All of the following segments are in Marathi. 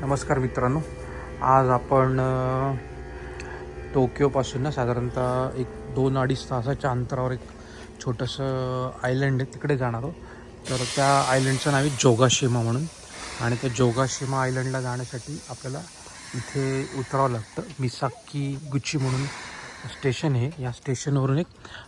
नमस्कार मित्रांनो. आज आपण टोकियोपासून ना साधारणतः एक दोन अडीच तासाच्या अंतरावर एक छोटंसं आयलंड आहे तिकडे जाणार आहोत. तर त्या आयलंडचं नाव आहे जोगाशिमा म्हणून. आणि त्या जोगाशिमा आयलंडला जाण्यासाठी आपल्याला इथे उतरावं लागतं. मिसाक्की गुच्ची म्हणून स्टेशन आहे. या स्टेशनवरून एक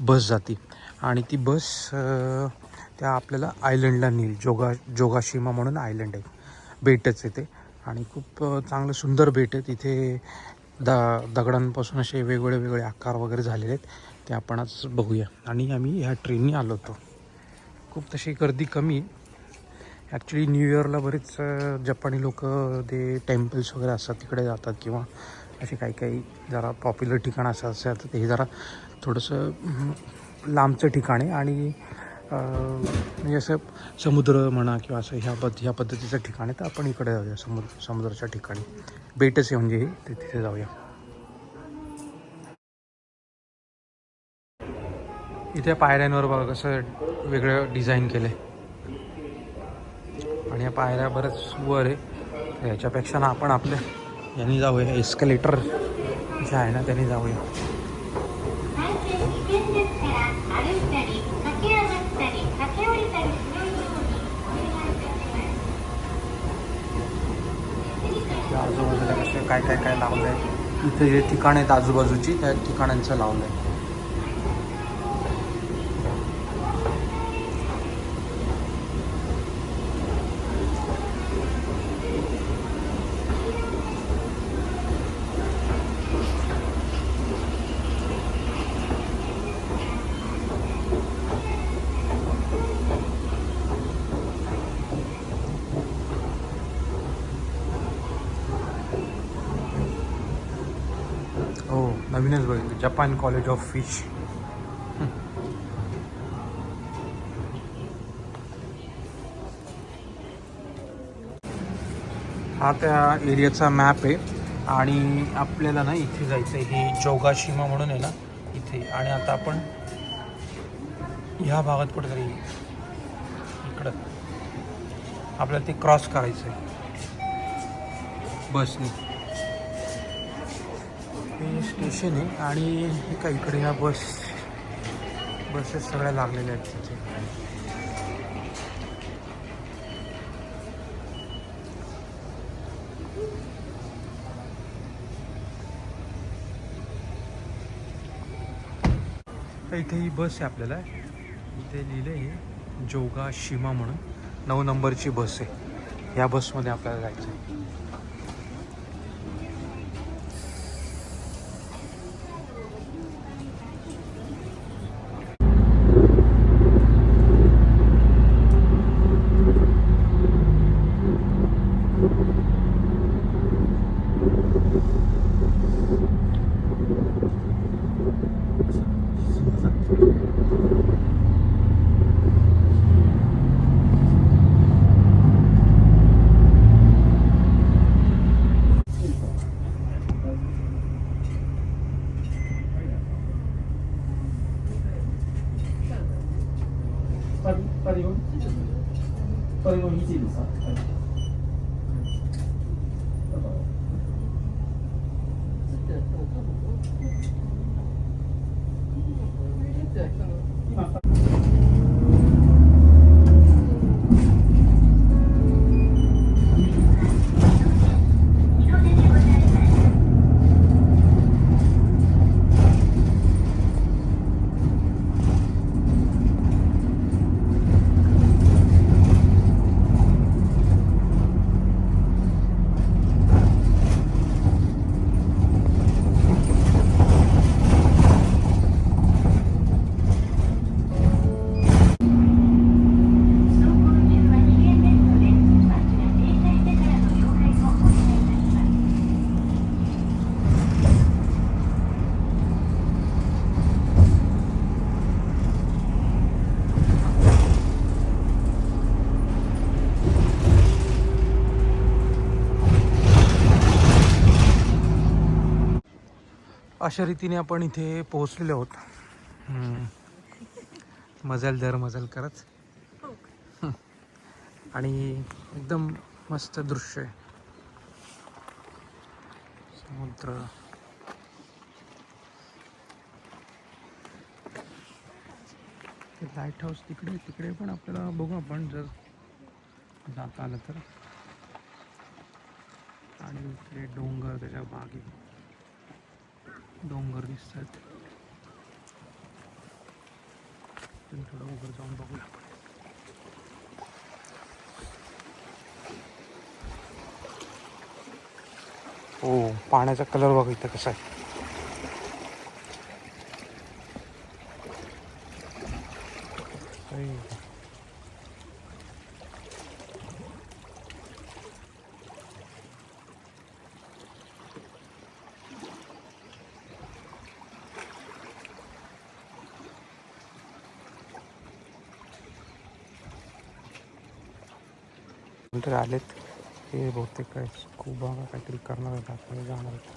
बस जाते. आणि ती बस त्या आपल्याला आयलंडला नेईल. जोगा जोगाशिमा म्हणून आयलंड आहे. बेटच आहे ते. आणि खूप चांगलं सुंदर बेट आहे. तिथे द दगडांपासून असे वेगवेगळे वेगळे आकार वगैरे झालेले आहेत. ते आपण आज बघूया. आणि आम्ही ह्या ट्रेननी आलो होतो. खूप तशी गर्दी कमी. आहे ॲक्च्युली न्यू इयरला बरेच जपानी लोक ते टेम्पल्स वगैरे असतात तिकडे जातात किंवा असे काही काही जरा पॉप्युलर ठिकाण असं असतात तर ते जरा थोडंसं लांबचं ठिकाण आहे. आणि म्हणजे असं समुद्र म्हणा किंवा असं ह्या पद्ध ह्या पद्धतीचं ठिकाण आहे तर आपण इकडे जाऊया समुद्र समुद्राच्या ठिकाणी. बेटच आहे म्हणजे ते तिथे जाऊया. इथे पायऱ्यांवर बघा कसं वेगळं डिझाईन केलं आहे आणि या पायऱ्या बरंच वर आहे. तर ना आपण आपल्या यांनी जाऊया एस्कलेटर जे आहे ना त्यांनी जाऊया. आजूबाजूला काय काय काय लावलं आहे इथे हे ठिकाण आहेत आजूबाजूची त्या ठिकाणांचं लावलं आहे हो नवीनच बघितलं जपान कॉलेज ऑफ फिश हा त्या एरियाचा मॅप आहे आणि आपल्याला ना इथे जायचं आहे ही जोगाशिमा म्हणून आहे ना इथे. आणि आता आपण ह्या भागात कुठेतरी इकडं आपल्याला ते क्रॉस करायचं आहे बसने. हे स्टेशन आहे आणि हे इकडे ह्या बस बसेस सगळ्या लागलेल्या आहेत तिथे. इथे ही बस आहे आपल्याला. इथे लिहिलं आहे जोगा शिमा म्हणून. नऊ नंबरची बस आहे. ह्या बसमध्ये आपल्याला जायचं आहे これも1時さ、はい、だから今 अशा रीतीने आपण इथे पोहोचलेलो आहोत. मजल दर मजल करत. आणि एकदम मस्त दृश्य आहे. समुद्र. लाइट हाऊस तिकडे तिकडे पण आपल्याला बघू आपण जर जाता आलं तर. आणि इकडे डोंगर त्याच्यामागे डोंगर दिसतात तुम्ही थोडं उघड जाऊन बघूया. हो पाण्याचा कलर बघा इथं कसा आहे. नंतर आलेत. हे बहुतेक काय स्कुबा काहीतरी करणार आहेत आपल्याला जाणार आहेत.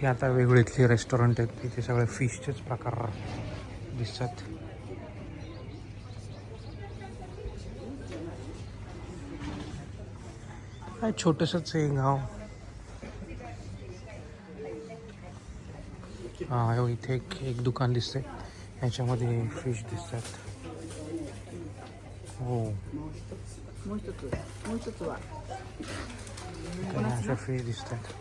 हे आता वेगळे इथले रेस्टॉरंट आहेत. तिथे सगळे फिशचेच प्रकार दिसतात. काय छोटंसंच आहे हो. गाव हां हो, इथे एक एक दुकान दिसते ह्याच्यामध्ये फिश दिसतात. हो. अशा फिश दिसतात.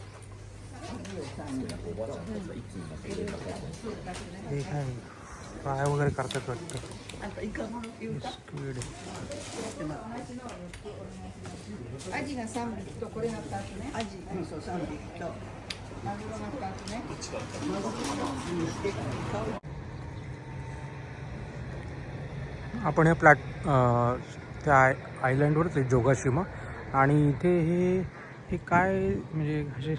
हे काय फ्राय वगैरे करतात वाटतं. आपण हे प्लॅट त्या आय आयलँडवरच आहे जोगाशिमा. आणि इथे हे हे काय म्हणजे असे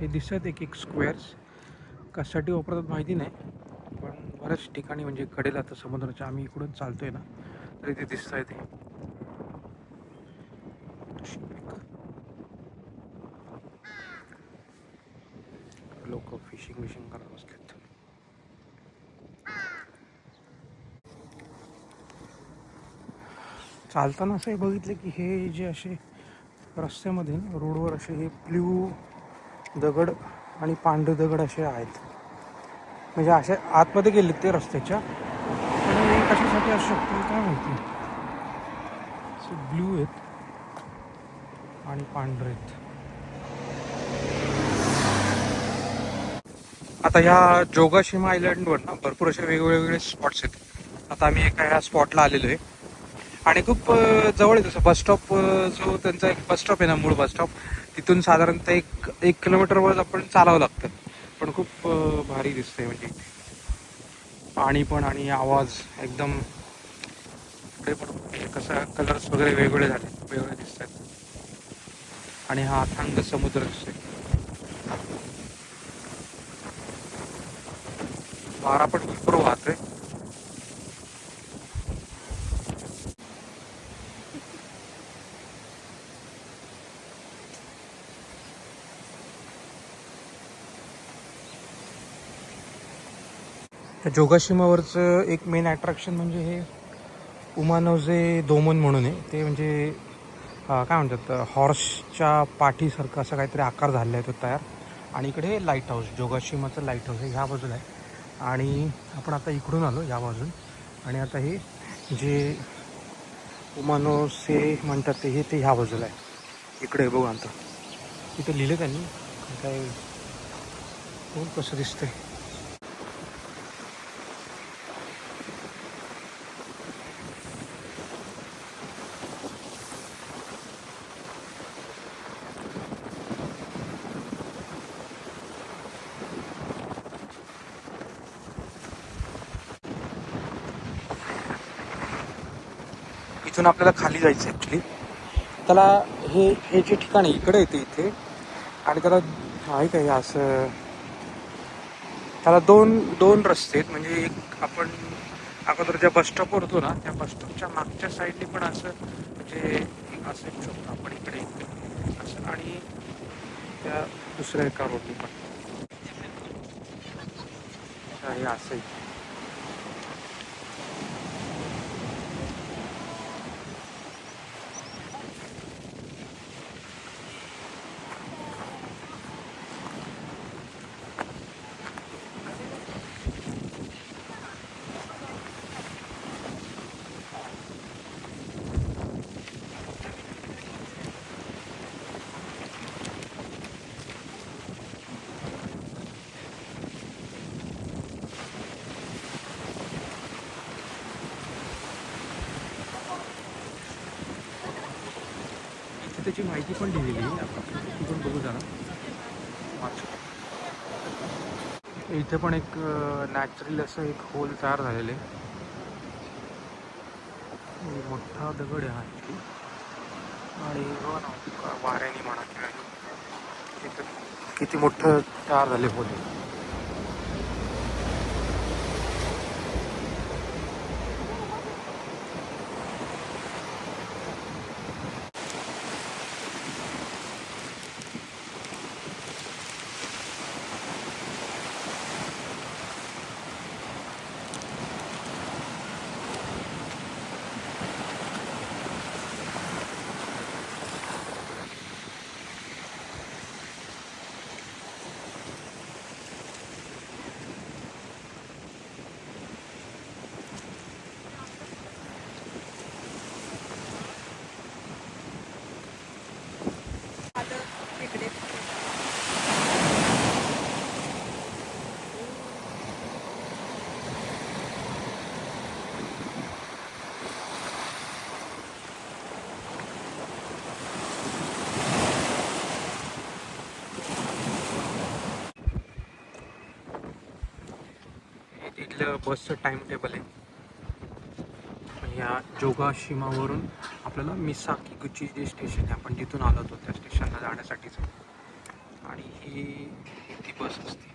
हे दिसतात एक एक स्क्वेअर्स कशासाठी वापरतात माहिती नाही पण बऱ्याच ठिकाणी म्हणजे कडेला तर समुद्राच्या आम्ही इकडून आहे ना तर इथे दिसत आहे ते. लोक फिशिंग विशिंग करत बसलेत. चालताना असं हे बघितलं की हे जे असे रस्त्यामध्ये रोडवर असे हे ब्ल्यू दगड आणि पांढरे दगड असे आहेत. म्हणजे असे आतमध्ये गेले ते रस्त्याच्या. पण हे कशासाठी असू शकते काय माहिती? असे ब्ल्यू आहेत आणि पांढरे आहेत. आता ह्या जोगाशिमा आयलंडवर ना भरपूर असे वेगवेगळे स्पॉट्स आहेत. आता आम्ही एका ह्या स्पॉटला आलेलो आहे. आणि खूप जवळ आहे तसं. बस स्टॉप जो त्यांचा एक बस स्टॉप आहे ना मूळ बस स्टॉप तिथून साधारणतः एक एक किलोमीटरवर आपण चालावं लागतं. पण खूप भारी दिसतंय म्हणजे पाणी पण आणि आवाज एकदम पण कसं कलर्स वगैरे वेगवेगळे झाले. वेगळे दिसत आहेत आणि हा अथांग समुद्र दिसतोय. वारा पण भरपूर वाहतोय. ह्या जोगाशिमावरचं एक मेन अट्रॅक्शन म्हणजे हे उमानवजे दोमन म्हणून आहे. ते म्हणजे काय म्हणतात हॉर्सच्या पाठीसारखं असं काहीतरी आकार झालेला आहे तो तयार. आणि इकडे लाइट हाऊस जोगाशिमाचं लाइट हाऊस आहे ह्या बाजूला आहे. आणि आपण आता इकडून आलो या बाजून. आणि आता हे जे उमानोसे म्हणतात ते हे ते ह्या बाजूला आहे. इकडे बघू आता. इथं लिहिलं त्यांनी. काय बघू कसं दिसतंय? इथून आपल्याला खाली जायचं ॲक्च्युली त्याला हे हे जे ठिकाण आहे इकडे येते इथे. आणि त्याला आहे का हे असं. त्याला दोन दोन रस्ते आहेत. म्हणजे एक आपण अगोदर ज्या बसस्टॉपवर होतो ना त्या बसस्टॉपच्या मागच्या साईडने पण असं म्हणजे असं येऊ शकतो आपण इकडे असं आणि त्या दुसऱ्या एका रोडने पण. हे असं त्याची माहिती पण लिहिलेली आहे. आपण ती पण बघू जरा. इथे पण एक नॅचरल असं एक होल तयार झालेलं आहे. मोठा दगड आहे हा इथे. आणि बघा ना, वाऱ्याने म्हणा किंवा इथं किती मोठं तयार झाले होल बसचं टाइम टेबल आहे ह्या जोगाशिमावरून आपल्याला मिसाकिगुची जे स्टेशन आहे आपण जिथून आलो होतो त्या स्टेशनला जाण्यासाठीचं. आणि ही ती बस असते.